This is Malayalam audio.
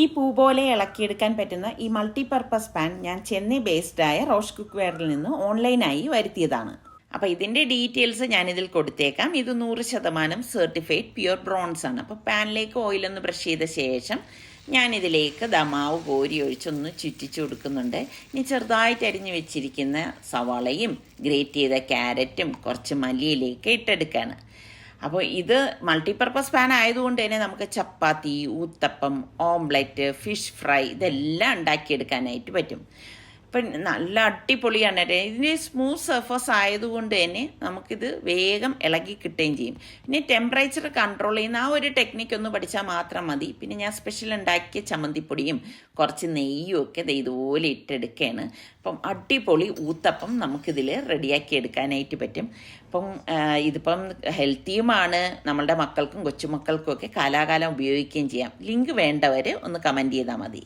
ഈ പൂ പോലെ ഇളക്കിയെടുക്കാൻ പറ്റുന്ന ഈ മൾട്ടിപർപ്പസ് പാൻ ഞാൻ ചെന്നൈ ബേസ്ഡ് ആയ റോഷ് കുക്ക് വെയറിൽ നിന്ന് ഓൺലൈനായി വരുത്തിയതാണ്. അപ്പോൾ ഇതിന്റെ ഡീറ്റെയിൽസ് ഞാനിതിൽ കൊടുത്തേക്കാം. ഇത് നൂറ് ശതമാനം സർട്ടിഫൈഡ് പ്യുർ ബ്രോൺസ് ആണ്. അപ്പോൾ പാനിലേക്ക് ഓയിലൊന്ന് ബ്രഷ് ചെയ്ത ശേഷം ഞാനിതിലേക്ക് ദമാവ് കോരി ഒഴിച്ചൊന്ന് ചുറ്റിച്ചു കൊടുക്കുന്നുണ്ട്. ഇനി ചെറുതായിട്ട് അരിഞ്ഞു വെച്ചിരിക്കുന്ന സവാളയും ഗ്രേറ്റ് ചെയ്ത ക്യാരറ്റും കുറച്ച് മല്ലിയിലേക്ക് ഇട്ടെടുക്കുകയാണ് അപ്പോൾ ഇത് മൾട്ടിപ്പർപ്പസ് പാൻ ആയതുകൊണ്ട് തന്നെ നമുക്ക് chapati uttapam omelette fish fry ഇതെല്ലാം ഉണ്ടാക്കിയെടുക്കാനായിട്ട് പറ്റും. ഇപ്പം നല്ല അടിപൊളിയാണ്. ഇതിന് സ്മൂത്ത് സർഫസ് ആയതുകൊണ്ട് തന്നെ നമുക്കിത് വേഗം ഇളകി കിട്ടുകയും ചെയ്യും. പിന്നെ ടെമ്പറേച്ചർ കൺട്രോൾ ചെയ്യുന്ന ആ ഒരു ടെക്നിക്ക് ഒന്ന് പഠിച്ചാൽ മാത്രം മതി. പിന്നെ ഞാൻ സ്പെഷ്യൽ ഉണ്ടാക്കിയ ചമ്മന്തിപ്പൊടിയും കുറച്ച് നെയ്യും ഒക്കെ ഇതുപോലെ ഇട്ടെടുക്കുകയാണ്. അപ്പം അടിപൊളി ഊത്തപ്പം നമുക്കിതിൽ റെഡിയാക്കി എടുക്കാനായിട്ട് പറ്റും. അപ്പം ഇതിപ്പം ഹെൽത്തിയുമാണ് നമ്മളുടെ മക്കൾക്കും കൊച്ചുമക്കൾക്കും ഒക്കെ കാലാകാലം ഉപയോഗിക്കുകയും ചെയ്യാം. ലിങ്ക് വേണ്ടവർ ഒന്ന് കമന്റ് ചെയ്താൽ മതി.